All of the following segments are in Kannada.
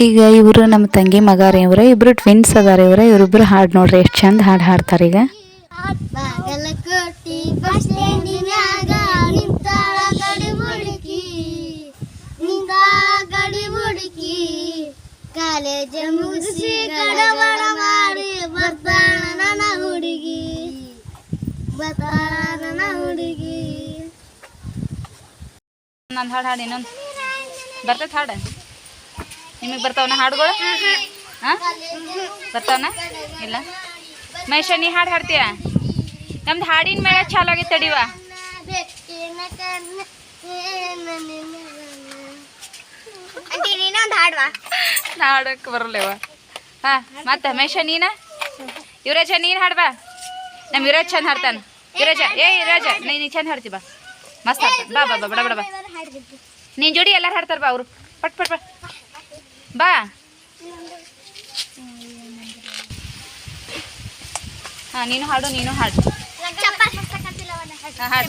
ಈಗ ಇವರು ನಮ್ಮ ತಂಗಿ ಮಗಾರ ಇವ್ರ, ಇಬ್ರು ಟ್ವಿನ್ಸ್ ಅದಾರ ಇವ್ರ, ಇವ್ರಿಬ್ರು ಹಾಡು ನೋಡ್ರಿ ಎಷ್ಟು ಚಂದ ಹಾಡು ಹಾಡ್ತಾರೆ ಈಗ. ಹಾಡು ಹಾಡು ಇನ್ನೊಂದು. ಬರ್ತೈತೆ ಹಾಡು. ನಿಮಗೆ ಬರ್ತಾವನ ಹಾಡುಗಳು? ಹಾಂ? ಬರ್ತಾವನ? ಇಲ್ಲ. ಮಹೇಶ ನೀ ಹಾಡು ಹಾಡ್ತೀಯ? ನಮ್ದು ಹಾಡಿನ ಮೇಲೆ ಚಾಲಾಗಿ ತಡಿವ ನಾ ಹಾಡಕ್ಕೆ ಬರಲ್ಲವ. ಹಾಂ ಮತ್ತೆ ಮಹೇಶ ನೀನ? ಯುವರಾಜ ನೀನು ಹಾಡ್ಬಾ ನಮ್ಮ ಯುವರಾಜ್ ಚಂದ ಹಾಡ್ತಾನೆ. ಯುವರಾಜ ಏ ಯುವರಾಜ ನೀ ನೀ ಚಂದ ಹಾಡ್ತಿ ಬಾ. ಮಸ್ತ್ ಹಾಡ್ತಾನೆ. ಬಾ ಬಾ ಬಾ ಬಡ ಬಡ ಬಾ. ನೀನ್ ಜೋಡಿ ಎಲ್ಲಾರು ಹಾಡ್ತಾರ ಬಾ ಅವರು. ಪಟ್ ಪಟ್ ಪಟ್. ಬಾ. ಹಾ ನೀನು ಹಾಡು ನೀನು ಹಾಡು. ಹಾಡು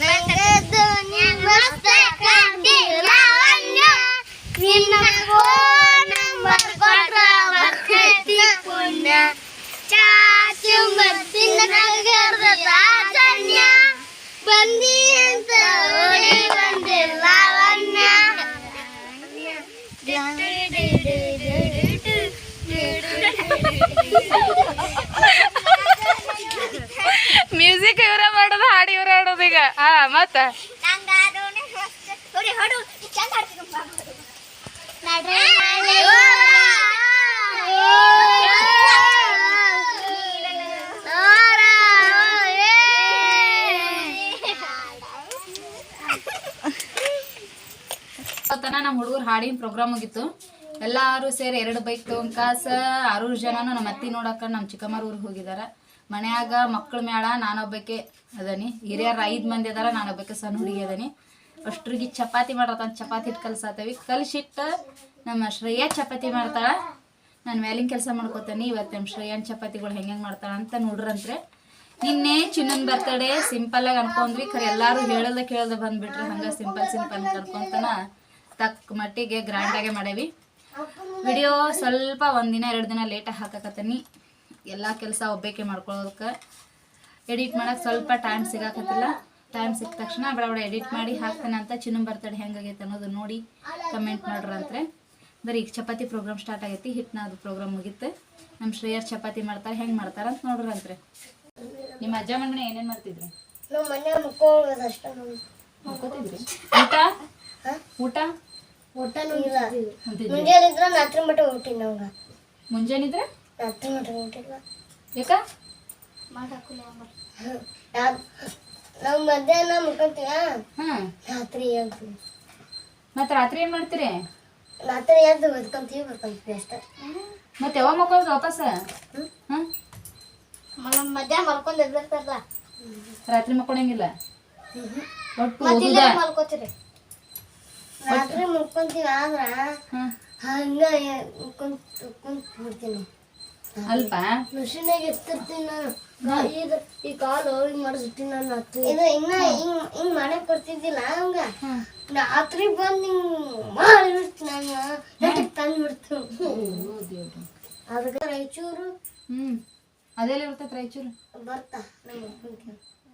ನಿನ್ನ ಫೋನ್ ನಂಬರ್ ಕೊಟ್ರ ಬರ್ತೈತಿ ಪುಣ್ಯ ಚಾಚು ಬರ್ತಿನ ನಗರದ ತಾಚನ್ಯ ಬಂದಿ ಅಂತ ಓಡಿ ಬಂದೆ ಲಾವಣ್ಯ ಮ್ಯೂಸಿಕ್ ಇವರ ಮಾಡೋದು ಹಾಡು ಇವರ ಹಾಡೋದು ಈಗ ಹಾ ಮತ್ತ? ನಮ್ಮ ಹುಡುಗರು ಹಾಡಿನ ಪ್ರೋಗ್ರಾಮ್ ಆಗಿತ್ತು ಎಲ್ಲಾರು ಸೇರಿ ಎರಡು ಬೈಕ್ ತಗೊಂಡ್ ಕಾಸ ಆರು ಜನನು ನಮ್ಮ ಅತ್ತಿ ನೋಡಕ್ಕ ನಮ್ಮ ಚಿಕ್ಕಮ್ಮರ ಊರಿಗೆ ಹೋಗಿದಾರ. ಮನ್ಯಾಗ ಮಕ್ಳ ಮೇಳ ನಾನೊಬ್ಬಕ್ಕೆ ಅದನಿ. ಹಿರಿಯರ ಐದು ಮಂದಿ ಅದಾರ, ನಾನೊಬ್ಬಕ್ಕೆ ಸಣ್ಣ ಹುಡುಗಿ ಅದನಿ. ಅಷ್ಟ್ರಿಗೆ ಚಪಾತಿ ಮಾಡ್ರತ ಚಪಾತಿ ಹಿಟ್ಟು ಕಲ್ಸಾತವಿ. ಕಲ್ಸಿಟ್ಟು ನಮ್ಮ ಶ್ರೇಯಾ ಚಪಾತಿ ಮಾಡ್ತಾಳ. ನಾನು ಮ್ಯಾಲಿನ ಕೆಲಸ ಮಾಡ್ಕೋತೇನೆ. ಇವತ್ತು ನಮ್ಮ ಶ್ರೇಯನ್ ಚಪಾತಿಗಳು ಹೆಂಗೆ ಮಾಡ್ತಾಳ ಅಂತ ನೋಡ್ರಂತ್ರೆ. ನಿನ್ನೆ ಚಿನ್ನನ್ ಬರ್ತಡೆ ಸಿಂಪಲ್ಲಾಗಿ ಅನ್ಕೊಂಡ್ವಿ. ಖರೆ ಎಲ್ಲರೂ ಹೇಳದ ಕೇಳದ ಬಂದ್ಬಿಟ್ರೆ ಹಂಗೆ ಸಿಂಪಲ್ ಸಿಂಪಲ್ ಅನ್ಕೊಂತನ ತಕ್ಕ ಮಟ್ಟಿಗೆ ಗ್ರ್ಯಾಂಡಾಗೆ ಮಾಡೇವಿ. ವಿಡಿಯೋ ಸ್ವಲ್ಪ ಒಂದಿನ ಎರಡು ದಿನ ಲೇಟಾಗಿ ಹಾಕಕತ್ತೀನಿ. ಎಲ್ಲ ಕೆಲಸ ಒಬ್ಬೇಕೆ ಮಾಡ್ಕೊಳ್ಳೋದಕ್ಕೆ ಎಡಿಟ್ ಮಾಡೋಕೆ ಸ್ವಲ್ಪ ಟೈಮ್ ಸಿಗಾಕತ್ತಿಲ್ಲ. ಟೈಮ್ ಸಿಕ್ಕ ತಕ್ಷಣ ಬಡ ಬಡ ಎಡಿಟ್ ಮಾಡಿ ಹಾಕ್ತಾನೆ ಅಂತ ಚಿನ್ನ ಬರ್ತಡೆ ಹೆಂಗಾಗೈತೆ ಅನ್ನೋದು ನೋಡಿ ಕಮೆಂಟ್ ಮಾಡ್ರಂತ್ರೆ ಬರೀ ಈಗ ಚಪಾತಿ ಪ್ರೋಗ್ರಾಮ್ ಸ್ಟಾರ್ಟ್ ಆಗೈತಿ. ಹಿಟ್ಟಿನ ಅದು ಪ್ರೋಗ್ರಾಮ್ ಮುಗೀತು. ನಮ್ಮ ಶ್ರೇಯರ್ ಚಪಾತಿ ಮಾಡ್ತಾರೆ ಹೆಂಗೆ ಮಾಡ್ತಾರ ಅಂತ ನೋಡ್ರಂತ್ರೆ ನಿಮ್ಮ ಅಜ್ಜ ಮನೆ ಏನೇನು ಮಾಡ್ತಿದ್ರಿ? ಊಟ? ಊಟ? ಮುಂಜಾನೆ ಮುಂಜಾನಿದ್ರೆ ರಾತ್ರಿ ಮಾಡ್ಕೊಂಡಿಲ್ಲ ಯಾಕ? ನಾವು ಮಧ್ಯಾಹ್ನ ಮುಕ್ಕೊಂತೀವ ಹಾಂ ರಾತ್ರಿ ಎದ್ದು ಮತ್ತೆ ರಾತ್ರಿ ಏನು ಮಾಡ್ತೀರಿ? ರಾತ್ರಿ ಎದ್ದು ಬದ್ಕೊಂತೀವಿ ಬರ್ಕೊಂತೀವಿ ಅಷ್ಟೇ ಮತ್ತೆ ಯಾವಾಗ ಮಕ್ಕಳದು ವಾಪಸ್? ಹಾಂ ಮಧ್ಯಾಹ್ನ ಮಲ್ಕೊಂಡ್ ಎದ್ದಿರ್ತಾರಲ್ಲ ರಾತ್ರಿ ಮಕ್ಕೊಂಡಂಗಿಲ್ಲ ಒಟ್ಟು ಓದುದ? ಮಲ್ಕೋತೀರಿ? ರಾತ್ರಿ ಮುಕ್ಕೊಂತೀವಿ ಆದ್ರ ಹಂಗ ಕುಂತ್ ಕುಂತ್ ಬಿಡ್ತೀನಿ ಅಲ್ಪ ಮಿಷಿನಾಗ ಎತ್ತಿರ್ತೀನಿ ನಾನು. ಇದು ಈ ಕಾಲು ಹಿಂಗ್ ಮಾಡಿಸ್ಬಿಟ್ಟಿನಿ ನಾನು ಹತ್ತು ಇದು ಇನ್ನ ಹಿಂಗ್ ಹಿಂಗ್ ಮಾಡಕ್ ಬರ್ತಿದ್ದಿಲ್ಲ ಹಂಗ. ನಾ ರಾತ್ರಿ ಬಂದು ಹಿಂಗ್ ಮಾಡಿಬಿಡ್ತೀನಿ ನಾನು. ನೆಟ್ಟಗ್ ತಂದು ಬಿಡ್ತೀನಿ. ಅದಕ್ಕೆ ರಾಯಚೂರು. ಹ್ಮ್. ಅದೆಲ್ಲ ಇರ್ತೈತೆ ರಾಯಚೂರು? ಬರ್ತಾ ನಮ್ಮ.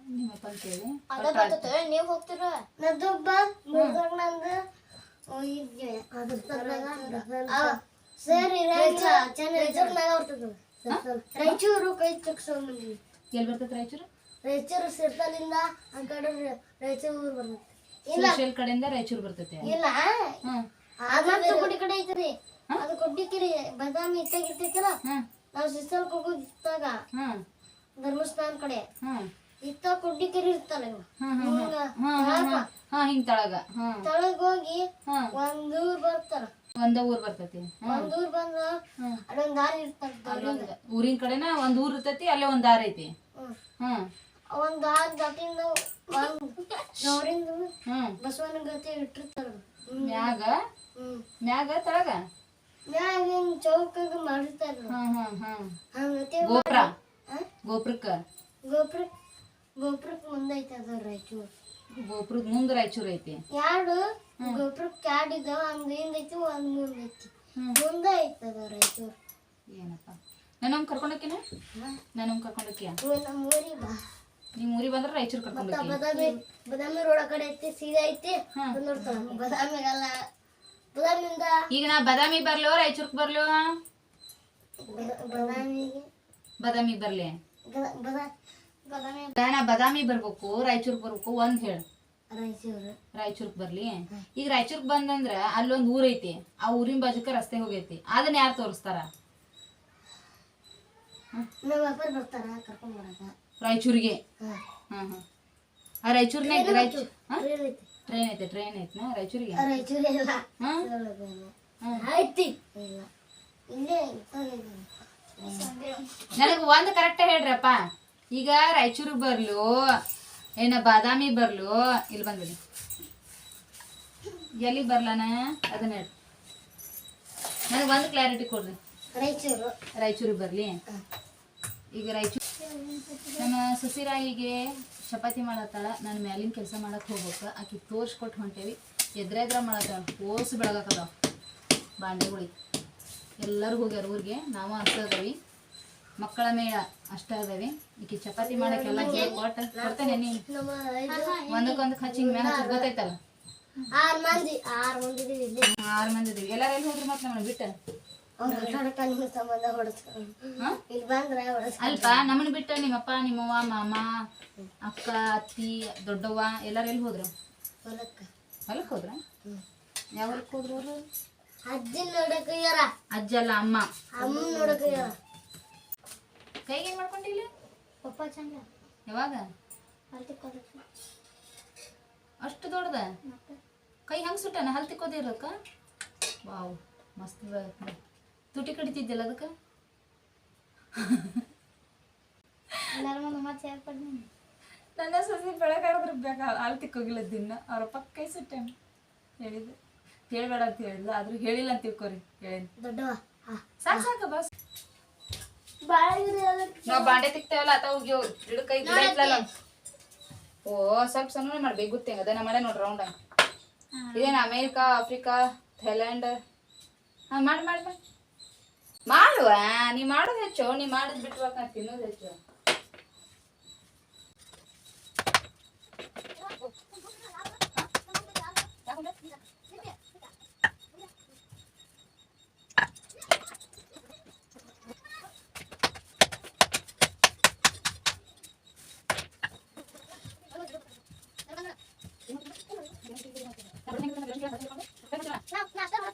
ನಿಮ್ಮ ಅಪ್ಪ ಕೇಳಿ. ನೀವು ಹೋಗ್ತೀರ? ನದೊಬ್ಬ ಮುರ್ದಾಗ ನಂದು. ಹೋಗಿದ್ವಿ ಸರಿ ರಾಯಚೂರು ಕೈ ತಗ್ಸ್ಕೊಂಡ್ಬಂದ್ವಿ ಎಲ್ಲಿ ಬರ್ತೈತೆ ರಾಯಚೂರು ರಾಯಚೂರು ಸಿರ್ತಾಲಿಂದ ಆ ಕಡೆ ರಾಯಚೂರು ಬರ್ತೈತೆ. ಇಲ್ಲ. ಕಡೆಯಿಂದ ರಾಯಚೂರು ಬರ್ತೈತೆ. ಇಲ್ಲ. ಅದು ಗುಡಿ ಕಡೆ ಐತ್ರಿ ಅದು ಕೊಡ್ಲಿಕ್ಕಿರಿ. ಬದಾಮಿ ಇತ್ತಾಗಿರ್ತೈತಲ್ಲ ಹಾಂ. ನಾವು ಸಿಸ್ಟಲ್ ಹೋಗಿದ್ದಾಗ ಹಾಂ. ಧರ್ಮಸ್ಥಾನ ಕಡೆ. ಇತ್ತ ಕೊಡ್ಲಿಕ್ಕಿರಿ ಇರ್ತಲ್ಲ ಇವು. ಹಿಂಗ ಹಿಂಗೆ ತಳಗ. ತಳಗ್ ಹೋಗಿ ಒಂದೂರ್ ಬರ್ತಾರ. ಒಂದ ಊರ್ ಬರ್ತೈತಿ. ಒಂದ್ ಊರ್ ಬಂದ್ರ ಅಲ್ಲೊಂದ್ ದಾರಿ ಇರ್ತದ ಊರಿನ ಕಡೆನ ಒಂದ್ ಊರ್ ಇರ್ತೈತಿ ಅಲ್ಲೇ ಒಂದ್ ದಾರ ಐತಿ. ಹ್ಮ್. ಒಂದ್ ದಾರಿ ದಾಟಿಂದ ಹ್ಮ್. ಬಸವನ ಗತಿ ಇಟ್ಟಿರ್ತಾರ. ಮ್ಯಾಗ? ಹ್ಮ್. ಮ್ಯಾಗ ತಳಗ? ಮ್ಯಾಗ ಹಿಂಗ್ ಚೌಕಾಗ ಮಾಡಿರ್ತಾರ ಗೋಪುರ? ಗೋಪುರಕ್ಕ? ಗೋಪುರ ಗೋಪುರಕ್ ಮುಂದೈತೆ ಅದ ರಾಯಚೂರ್. ಗೋಪುರದ ಮುಂದ್ ರಾಯಚೂರ್ ಐತಿ. ಎರಡು ಗೋಪುರಕ್ಕೆ ಎರಡು ಇದಾವ ಒಂದ್ ಹಿಂದ್ ಐತಿ ಒಂದ್ ಮುಂದ್ ಐತಿ. ಮುಂದೆ ಐತದ ರಾಯಚೂರು ಏನಪ್ಪ? ನಾನು ಕರ್ಕೊಂಡೋಕಿನ? ನಾನು ಕರ್ಕೊಂಡೋಕಿಯ? ನಮ್ಮ ಊರಿಗೆ ಬಾ. ನಿಮ್ಮ ಊರಿಗೆ ಬಂದ್ರೆ ರಾಯಚೂರು ಕರ್ಕೊಂಡು ಕರ್ಕೊಂಡೋಗಿ ಬದಾಮಿ ಬದಾಮಿ ರೋಡ್ ಕಡೆ ಐತಿ ಸೀದಾ ಐತಿ. ಹಾ. ನೋಡ್ತಾಳ ಬದಾಮಿಗಲ್ಲ ಬದಾಮಿಂದ ಈಗ ನಾ ಬದಾಮಿ ಬರ್ಲೋ ರಾಯಚೂರ್ಗೆ ಬರ್ಲೋ? ಬದಾಮಿ ಬದಾಮಿಗೆ. ಬದಾಮಿಗೆ ಬರ್ಲಿ? ಬದಾಮಿ. ನಾ ಬದಾಮಿ ಬರ್ಬೇಕು ರಾಯಚೂರ್ಗೆ ಬರ್ಬೇಕು ಒಂದ್ ಹೇಳು. ರಾಯಚೂರು. ರಾಯಚೂರ್ಗೆ ಬರ್ಲಿ. ಈಗ ರಾಯಚೂರ್ಗೆ ಬಂದಂದ್ರ ಅಲ್ಲೊಂದ್ ಊರ್ ಐತಿ. ಆ ಊರಿನ ಬಾಜುಕ ರಸ್ತೆ ಹೋಗೈತಿ. ಅದನ್ನ ಯಾರು ತೋರಿಸ್ತಾರ? ನಮ್ಮ ಅಪ್ಪರ್ ಬರ್ತಾರ ಕರ್ಕೊಂಡ್ ಬರಕ. ರಾಯಚೂರಿಗೆ? ಹಾ ಹಾ ಹಾ ಆ ರಾಯಚೂರ್ನಾಗ ರಾಯಚೂರ್ ಟ್ರೈನ್ ಐತಿ. ಟ್ರೈನ್ ಐತೆ ಟ್ರೈನ್ ಐತ್ನಾ? ರಾಯಚೂರಿಗೆ? ರಾಯಚೂರು ಇಲ್ಲ ಹಾ? ಹಾ. ಐತಿ ಇಲ್ಲ. ಇಲ್ಲೇ ಇರ್ತದೆ. ನನಗೆ ಒಂದು ಕರೆಕ್ಟ್ ಹೇಳ್ರಪ್ಪ. ಈಗ ರಾಯಚೂರಿಗೆ ಬರ್ಲು ಏನ ಬಾದಾಮಿ ಬರ್ಲು? ಇಲ್ಲಿ ಬಂದಿದೆ. ಎಲ್ಲಿ ಬರ್ಲಾನ? ಅದನ್ನ ಹೇಳಿ. ನನಗೆ ಒಂದು ಕ್ಲಾರಿಟಿ ಕೊಡ್ರಿ. ರಾಯಚೂರು. ರಾಯಚೂರಿಗೆ ಬರಲಿ? ಈಗ ರಾಯಚೂರು ನಮ್ಮ ಸುಸಿರಾಯಿಗೆ ಚಪಾತಿ ಮಾಡತ್ತಾಳ. ನಾನು ಮ್ಯಾಲಿನ ಕೆಲಸ ಮಾಡಕ್ಕೆ ಹೋಗ್ಬೇಕು. ಆಕಿ ತೋರ್ಸ್ಕೊಟ್ಟು ಹೊಂಟೇವಿ. ಎದ್ರೆ ಎದ್ರ ಮಾಡತ್ತಾಳ. ಓಸ್ ಬೆಳಗಾಕದಾವ ಬಾಂಡೆಗಳಿಗೆ ಎಲ್ಲರೂ ಹೋಗ್ಯಾರ ಊರಿಗೆ. ನಾವು ಅಷ್ಟೇ ಅದಾವಿ ಮಕ್ಕಳ ಮೇಳ ಅಷ್ಟ ಅದಾವೆ. ಈಕಿ ಚಪಾತಿ ಮಾಡಕ್ಕೆಲ್ಲ ಕೊಟ್ಟು ಕೊಡ್ತೇನೆ ನೀ ನಮ್ಮ ಐದು ಒಂದಕ್ಕೊಂದು ಹಚ್ಚಿಂಗ್ ಮ್ಯಾಲ ಗೊತ್ತಾಯ್ತಲ್ಲ? ಆರ್ ಮಂದಿ ಆರು ಮಂದಿ ಆರು ಮಂದಿ ಇದೀವಿ. ಎಲ್ಲಾರು ಎಲ್ಲಿ ಹೋದ್ರು ಮತ್ತೆ ನಮ್ಮನ್ನ ಬಿಟ್ಟ? ಅಲ್ಪ ನಮ್ಮನ್ನ ಬಿಟ್ಟ ನಿಮ್ಮಪ್ಪ ನಿಮ್ಮವ್ವ ಮಾಮ ಅಕ್ಕ ಅತ್ತಿ ದೊಡ್ಡವ್ವ ಎಲ್ಲಾರು ಎಲ್ಲಿ ಹೋದ್ರು? ಹೊಲಕ್ ಹೊಲಕ್ಕೆ ಹೋದ್ರ ಯಾವ ಹೊಲಕ್ಕೆ ಹೋದ್ರು ಅಜ್ಜಿ ನೋಡಕ್ ಅಜ್ಜಲ್ಲ ಅಮ್ಮ. ಅಮ್ಮ ನೋಡಕ್ ಯಾರ ಕೈಗೆ ಏನು ಮಾಡ್ಕೊಂಡಿಲ್ಲ? ಪಪ್ಪ ಚಂದ. ಯಾವಾಗ? ಅಷ್ಟು ದೊಡ್ಡದ? ಕೈ ಹಂಗೆ ಸುಟ್ಟನ? ಹಲ್ ತಿಕ್ಕೋದಿರಕ್ಕ ವಾವ್ ಮಸ್ತ್ ತುಟಿ ಕಡಿತಿದ್ದಿಲ್ಲ ಅದಕ್ಕೆ? ಮತ್ತೆ ನನ್ನ ಸಸಿ ಬೆಳಗಾದ್ರೆ ಬೇಕಾ? ಹಾಲು ತಿಕ್ಕೋಗಿಲ್ಲ ದಿನ. ಅವ್ರ ಪಕ್ಕ ಕೈ ಸುಟ್ಟೆ ಹೇಳಿದ್ದೆ ಹೇಳ್ಬೇಡ ಅಂತ ಹೇಳಿದ್ಲ. ಆದ್ರೂ ಹೇಳಿಲ್ಲ ಅಂತ ತಿಳ್ಕೊರಿ. ಹೇಳಿ ದೊಡ್ಡವ ಸಾಕು ಸಾಕು ಬಸ್ ನಾವು ಬಾಂಡೆ ತಿಕ್ತೇವಲ್ಲ ಆತ ಹೋಗಿ ಗಿಡ ಐತ್ಲಲ್ಲ ಓ ಸ್ವಲ್ಪ ಸಣ್ಣ ಮಾಡ್ಬೇಕು ಗೊತ್ತೇಂಗ ಅದ ನಮ್ಮನೆ ನೋಡ್ರಿ ರೌಂಡ್ ಇದೇನು ಅಮೇರಿಕಾ ಆಫ್ರಿಕಾ ಥೈಲ್ಯಾಂಡ್? ಹಾ ಮಾಡಿ ಮಾಡಿ ಮಾಡಿ. ಮಾಡುವ ನೀ ಮಾಡೋದು ಹೆಚ್ಚು ನೀ ಮಾಡೋದು ಬಿಟ್ಟು ನಾ ತಿನ್ನೋದು ಹೆಚ್ಚು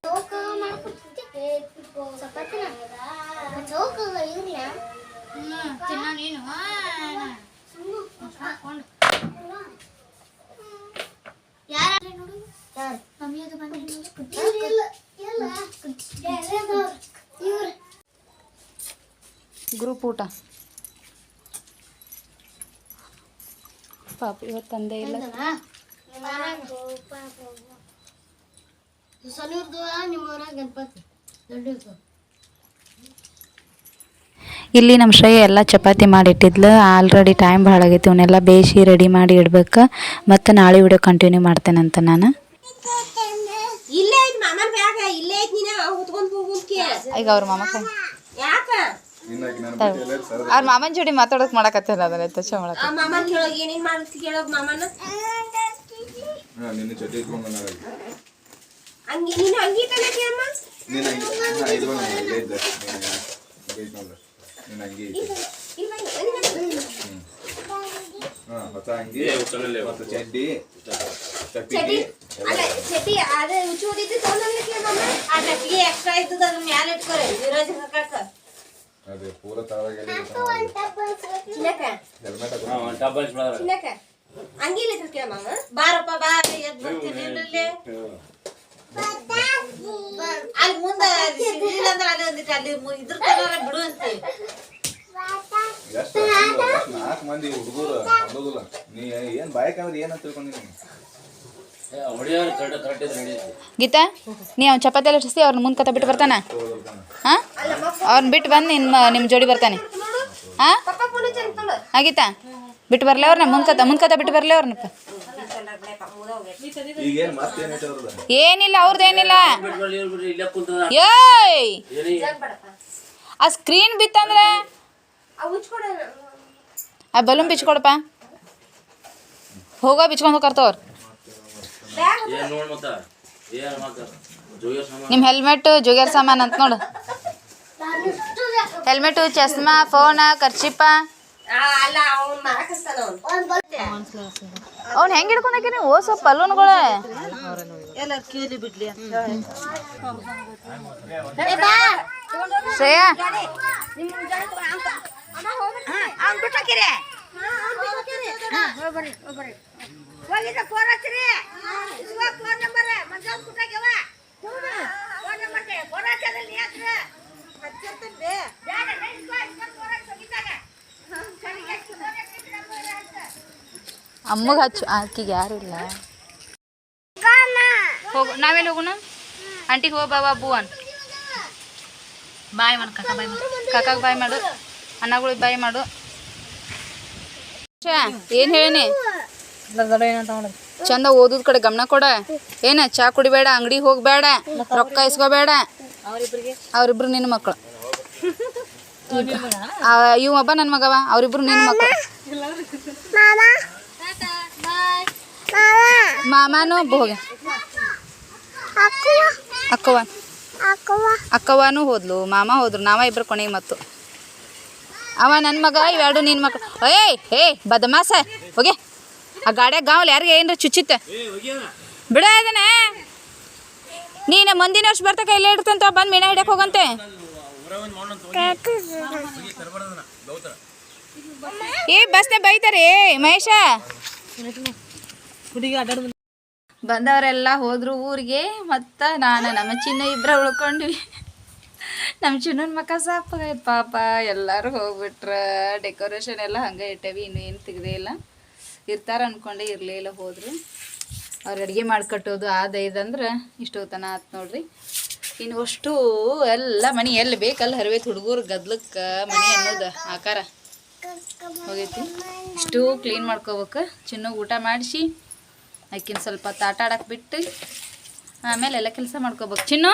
ಚೌಕ ಮಾಡ್ಕೊಡ್ತಿದ್ದೆ ಚಪಾತಿನ ಚೌಕ ಇರ್ಲ ತಿನ್ನ ನೀನು ಯಾರು ನೋಡು ಯಾರು ಮಮ್ಮಿಯದು ಬಂದ್ರೆ ಇಲ್ಲ ಇಲ್ಲ ಇವ್ರು ಗ್ರೂಪ್ ಊಟ. ಪಾಪ ಇವತ್ತು ತಂದೆ ಇಲ್ಲ. ಇಲ್ಲಿ ನಮ್ಮ ಶ್ರೇಯ ಎಲ್ಲ ಚಪಾತಿ ಮಾಡಿಟ್ಟಿದ್ಲು. ಆಲ್ರೆಡಿ ಟೈಮ್ ಭಾಳ ಆಗೈತಿ, ಇವನ್ನೆಲ್ಲ ಬೇಯಿಸಿ ರೆಡಿ ಮಾಡಿ ಇಡ್ಬೇಕು. ಮತ್ತು ನಾಳೆ ವಿಡಿಯೋ ಕಂಟಿನ್ಯೂ ಮಾಡ್ತೇನಂತ ನಾನು. ಇಲ್ಲೇ ಐತ್ ಮಾಮನ್ ಬ್ಯಾಗ ಇಲ್ಲೇ ಐತ್ ನೀನ ಹೊತ್ಕೊಂಡ್ ಹೋಗುಂತ್ಕೆ ಈಗ ಅವ್ರ ಮಾಮ ಯಾಕ? ಅವ್ರ ಮಾಮನ್ ಜೋಡಿ ಮಾತಾಡೋಕೆ ಮಾಡಕತ್ತೇನ ಅದನ್ನ ತಚ ಮಾಡಕ? ಆ ಮಾಮನ್ ಕೇಳೋಗ್ ಏನೇನ್ ಮಾಡತ್ ಕೇಳೋಗ್ ಮಾಮನ? ನಿನ್ನ ಚಟಿ ಇಟ್ಕೊಂಡು ಹಂಗಿ ನೀನು ಹಂಗಿ ತಾನೆ ಕೇಳಮ್ಮ ನೀನು ಹಂಗೆ ಇದು ಬಂದ ಇಲ್ಲೇ ಇದ್ದ. ಇಟ್ಕೊಂಡ್ರೆ ನೀನು ಹಂಗೆ ಐತೆ ಹಾಂ ಹೊಸ ಅಂಗಿ ಮತ್ತು ಚಡ್ಡಿ. ಚಟಿ ಅಲ್ಲ ಚಟಿ ಅದೇ ಆ ಎಕ್ಸ್ಟ್ರಾ ಇದ್ದದ ಅದನ್ನ ಮ್ಯಾಲ ಇಟ್ಕೊರೆ ವಿರಾಜ್ ಹಾಕಾಕ ಅದೇ ಪೂರ ತಳಗೆಲ್ಲ ಚಿನ್ನಕ ಹೆಲ್ಮೆಟ್ ಹಾಕೊಂಡು ಚಿನ್ನಕ ಹಂಗಿ ಇಲ್ಲ ಕೇಳಮ್ಮ ಬಾರಪ್ಪ ಬಾ ಎದ್ ಬರ್ತೀನಿ ಇಲ್ಲೇ ಅಲ್ಲಿ ಮುಂದೆ ಸಿಗ್ಲಿಲ್ಲ ಅಂದ್ರೆ ಅಲ್ಲಿ ಒಂದಿಟ್ಟು ಅಲ್ಲಿ ಇದ್ರ ತಗೋರ ಬಿಡು ಅಂತೀವಿ ಎಷ್ಟು ನಾಲ್ಕು ಮಂದಿ ಹುಡುಗರು ನೀ ಏನು ಬಾಯಕ್ ಅಂದ್ರೆ ಏನಂತ ತಿಳ್ಕೊಂಡಿದ್ದೀನಿ. ಗೀತಾ ನೀ ಅವ್ನು ಚಪಾತಿ ಎಲ್ಲ ಹಚ್ಚಿ ಅವ್ರನ್ನ ಮುಂದೆ ಕತ್ತ ಬಿಟ್ಟು ಬರ್ತಾನ? ಹಾಂ? ಅವ್ರನ್ನ ಬಿಟ್ಟು ಬಂದು ನಿಮ್ಮ ನಿಮ್ಮ ಜೋಡಿ ಬರ್ತಾನೆ. ಹಾಂ? ಹಾಂ ಗೀತಾ ಬಿಟ್ಟು ಬರಲೇ ಅವ್ರನ್ನ ಮುಂದೆ ಕತ್ತ ಮುಂದೆ ಕತ್ತ ಬಿಟ್ಟು ಬರಲೇ ಅವ್ರನ್ನಪ್ಪ ಅವ್ರದ್ದು ಏನಿಲ್ಲ ಅವ್ರದ್ದೇನಿಲ್ಲ ಏಯ್! ಆ ಸ್ಕ್ರೀನ್ ಬಿತ್ತಂದ್ರೆ ಆ ಬಲೂನ್ ಬಿಚ್ಕೊಡಪ್ಪ. ಹೋಗೋ ಬಿಚ್ಕೊಂಡು ಹೋಗ್ತಾವ್ರ ನಿಮ್ಮ ಹೆಲ್ಮೆಟ್ ಜೋಗ್ಯಾರ ಸಾಮಾನ್ ಅಂತ ನೋಡು. ಹೆಲ್ಮೆಟು ಚಸ್ಮಾ ಫೋನ ಖರ್ಚಿಪ್ಪ ಅಲ್ಲ ಅವ್ನ್ ಹೆಂಗೆ ಹಿಡ್ಕೊಂಡಾಕಿ ನೀವು? ಓ ಸ್ವಲ್ಪ ಬಲೂನ್ಗಳು ಶ್ರೇಯಾ. ಅವ್ನ್ ಅಮ್ಮಗೆ ಹಚ್ಚು. ಆಕಿಗೆ ಯಾರು ಇಲ್ಲ. ಹೋಗು. ನಾವೆಲ್ಲಿ ಹೋಗೋಣ? ಆಂಟಿಗೆ ಹೋಗ ಬಾಬಾ ಬೂ ಅನ್ ಬಾಯ್ ಮಾಡು ಕಾಕ ಬಾಯ್ ಮಾಡು. ಕಾಕಾಗ ಬಾಯ್ ಮಾಡು. ಅಣ್ಣಗಳಿಗೆ ಬಾಯ್ ಮಾಡು. ಏನು ಹೇಳೀನಿ? ಚಂದ ಓದೋದ್ ಕಡೆ ಗಮನ ಕೊಡ. ಏನ ಚಾ ಕುಡಿಬೇಡ ಅಂಗಡಿಗೆ ಹೋಗ್ಬೇಡ, ರೊಕ್ಕ ಇಸ್ಕೋಬೇಡ. ಅವ್ರಿಬ್ರು ನಿನ್ನ ಮಕ್ಕಳು ಇವ್ ಒಬ್ಬ ನನ್ನ ಮಗವ, ಅವ್ರಿಬ್ರು ನಿನ್ನ ಮಕ್ಕಳು ಮಾಮಾನು ಹೋಗ. ಅಕ್ಕವ ಅಕ್ಕವಾನು ಹೋದ್ಲು, ಮಾಮ ಹೋದ್ರು, ನಾವ ಇಬ್ರು ಕೊನೆಗೆ ಮತ್ತು. ಅವ ನನ್ನ ಮಗ ಇವೆರಡು ನಿನ್ನ ಮಕ್ಕಳು ಏಯ್ ಏಯ್, ಬದಮಾಸ, ಹೋಗೆ. ಆ ಗಾಡ್ಯಾಗ ಗಾವಲ್ ಯಾರಿಗೆ ಏನ್ರ ಚುಚ್ಚಿತ್ತ? ಬಿಡ ಅದನ್ನ. ನೀನು ಮುಂದಿನ ವರ್ಷ ಬರ್ತಕ ಇಲ್ಲೇ ಇಡ್ತಂತ ಬಂದು ಮೀನ ಹಿಡಿಯಕ್ಕೆ ಹೋಗಂತೆ. ಏ ಬಸ್ನೆ ಬೈತಾರೆ, ಮಹೇಶ. ಬಂದವರೆಲ್ಲ ಹೋದ್ರು ಊರಿಗೆ, ಮತ್ತು ನಾನು, ನಮ್ಮ ಚಿನ್ನ ಇಬ್ಬರ ಉಳ್ಕೊಂಡ್ವಿ. ನಮ್ಮ ಚಿನ್ನನ ಮಕ ಸಾಪಾಗೈತೆ ಪಾಪ. ಎಲ್ಲರೂ ಹೋಗ್ಬಿಟ್ರ. ಡೆಕೋರೇಷನ್ ಎಲ್ಲ ಹಂಗೆ ಇಟ್ಟೇವಿ ಇನ್ನೂ ಏನು ತೆಗ್ದೇ ಇಲ್ಲ. ಇರ್ತಾರ ಅನ್ಕೊಂಡೆ ಇರಲೇ ಇಲ್ಲ ಹೋದ್ರಿ. ಅವ್ರು ಅಡುಗೆ ಮಾಡ್ಕಟ್ಟೋದು ಆದ ಇದಂದ್ರೆ ತನ ಆತು ನೋಡ್ರಿ. ಇನ್ನು ಅಷ್ಟು ಎಲ್ಲ ಮನೆ ಎಲ್ಲಿ ಬೇಕಲ್ಲ ಹರಿವೈತಿ ಹುಡುಗರು ಗದ್ಲಕ್ಕೆ ಮನೆ ಅನ್ನೋದು ಆಕಾರ. ಹೋಗೈತಿ. ಇಷ್ಟು ಕ್ಲೀನ್ ಮಾಡ್ಕೋಬೇಕು. ಚಿನ್ನ ಊಟ ಮಾಡಿಸಿ, ಅಕ್ಕಿನ ಸ್ವಲ್ಪ ಆಟ ಆಡಕ್ಕೆ ಬಿಟ್ಟು, ಆಮೇಲೆ ಎಲ್ಲ ಕೆಲಸ ಮಾಡ್ಕೋಬೇಕು. ಚಿನ್ನು?